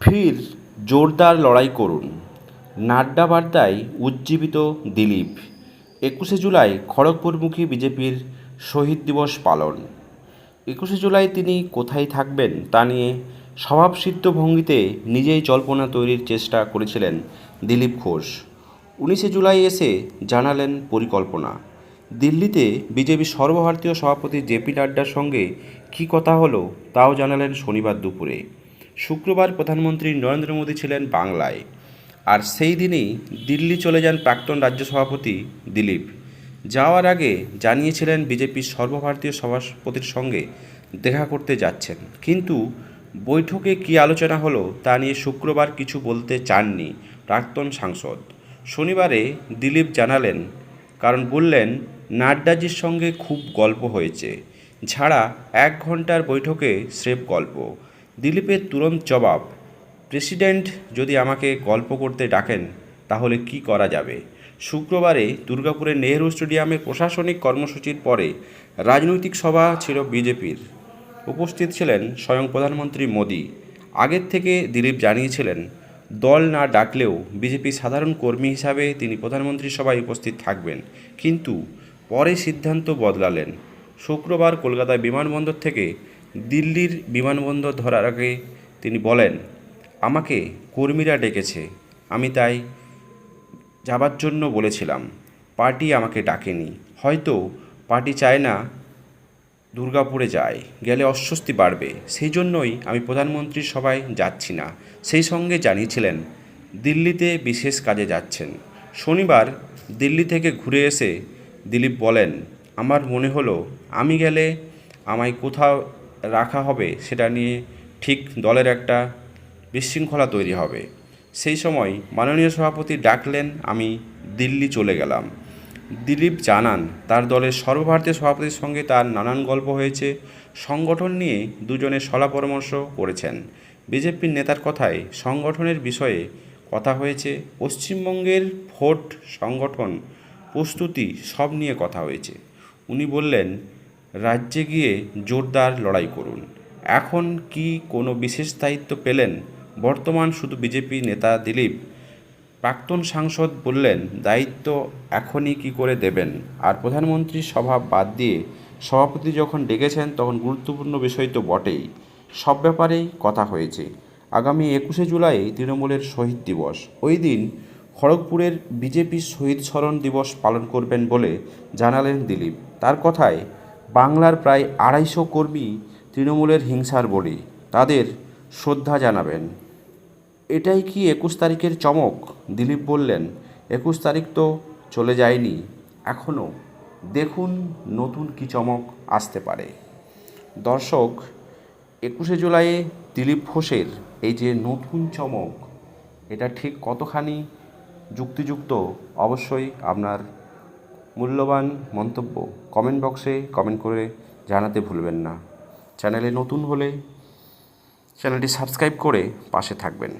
ফির জোরদার লড়াই করুন। নাড্ডা বার্তায় উজ্জীবিত দিলীপ। একুশে জুলাই খড়গপুরমুখী বিজেপির শহীদ দিবস পালন। একুশে জুলাই তিনি কোথায় থাকবেন তা নিয়ে স্বভাবসিদ্ধ ভঙ্গিতে নিজেই জল্পনা তৈরির চেষ্টা করেছিলেন দিলীপ ঘোষ। উনিশে জুলাই এসে জানালেন পরিকল্পনা। দিল্লিতে বিজেপি সর্বভারতীয় সভাপতি জেপি নাড্ডার সঙ্গে কী কথা হলো তাও জানালেন শনিবার দুপুরে। শুক্রবার প্রধানমন্ত্রী নরেন্দ্র মোদী ছিলেন বাংলায়। আর সেই দিনেই দিল্লি চলে যান প্রাক্তন রাজ্য সভাপতি দিলীপ। যাওয়ার আগে জানিয়েছিলেন বিজেপির সর্বভারতীয় সভাপতির সঙ্গে দেখা করতে যাচ্ছেন। কিন্তু বৈঠকে কী আলোচনা হলো তা নিয়ে শুক্রবার কিছু বলতে চাননি প্রাক্তন সাংসদ। শনিবারে দিলীপ জানালেন, কারণ বললেন, নাড্ডাজির সঙ্গে খুব গল্প হয়েছে। ছাড়া এক ঘণ্টার বৈঠকে স্রেফ গল্প। দিলীপের তুরন্ত জবাব, প্রেসিডেন্ট, যদি আমাকে গল্প করতে ডাকেন, তাহলে কি করা যাবে? শুক্রবারে দুর্গাপুরের নেহেরু স্টেডিয়ামে প্রশাসনিক কর্মসূচির পরে রাজনৈতিক সভা ছিল বিজেপির। উপস্থিত ছিলেন স্বয়ং প্রধানমন্ত্রী মোদী। আগের থেকে দিলীপ জানিয়েছিলেন, দল না ডাকলেও বিজেপি সাধারণ কর্মী হিসাবে তিনি প্রধানমন্ত্রী সভায় উপস্থিত থাকবেন। কিন্তু পরে সিদ্ধান্ত বদলালেন। শুক্রবার কলকাতায় বিমানবন্দর থেকে দিল্লির বিমানবন্দর ধরার আগে তিনি বলেন, আমাকে কর্মীরা ডেকেছে। আমি তাই যাবার জন্য বলেছিলাম। পার্টি আমাকে ডাকেনি। হয়তো পার্টি চায় না দুর্গাপুরে যায়। গেলে অস্বস্তি বাড়বে। সেই জন্যই আমি প্রধানমন্ত্রীর সভায় যাচ্ছি না। সেই সঙ্গে জানিয়েছিলেন, দিল্লিতে বিশেষ কাজে যাচ্ছেন। শনিবার দিল্লি থেকে ঘুরে এসে দিলীপ বলেন, আমার মনে হলো আমি গেলে আমায় কোথাও রাখা হবে, সেটা নিয়ে ঠিক দলের একটা বিশৃঙ্খলা তৈরি হবে। সেই সময় মাননীয় সভাপতি ডাকলেন, আমি দিল্লি চলে গেলাম। দিলীপ জানান, তার দলের সর্বভারতীয় সভাপতির সঙ্গে তার নানান গল্প হয়েছে। সংগঠন নিয়ে দুজনে সলা পরামর্শ করেছেন। বিজেপির নেতার কথায় সংগঠনের বিষয়ে কথা হয়েছে। পশ্চিমবঙ্গের ভোট সংগঠন প্রস্তুতি সব নিয়ে কথা হয়েছে। উনি বললেন রাজ্যে গিয়ে জোরদার লড়াই করুন। এখন কি কোনো বিশেষ দায়িত্ব পেলেন? বর্তমান শুধু বিজেপি নেতা দিলীপ। প্রাক্তন সাংসদ বললেন, দায়িত্ব এখনই কি করে দেবেন? আর প্রধানমন্ত্রীর সভা বাদ দিয়ে সভাপতি যখন ডেকেছেন, তখন গুরুত্বপূর্ণ বিষয় তো বটেই। সব ব্যাপারেই কথা হয়েছে। আগামী একুশে জুলাই তৃণমূলের শহীদ দিবস। ওই দিন খড়গপুরের বিজেপির শহীদ স্মরণ দিবস পালন করবেন বলে জানালেন দিলীপ। তার কথায় বাংলার প্রায় আড়াইশো কর্মী তৃণমূলের হিংসার বলি। তাদের শ্রদ্ধা জানাবেন। এটাই কি একুশ তারিখের চমক? দিলীপ বললেন, একুশ তারিখ তো চলে যায়নি। এখনও দেখুন নতুন কি চমক আসতে পারে। দর্শক, একুশে জুলাইয়ে দিলীপ ঘোষের এই যে নতুন চমক, এটা ঠিক কতখানি যুক্তিযুক্ত? অবশ্যই আপনার মূল্যবান মন্তব্য কমেন্ট বক্সে কমেন্ট করে জানাতে ভুলবেন না। চ্যানেলে নতুন হলে চ্যানেলটি সাবস্ক্রাইব করে পাশে থাকবেন।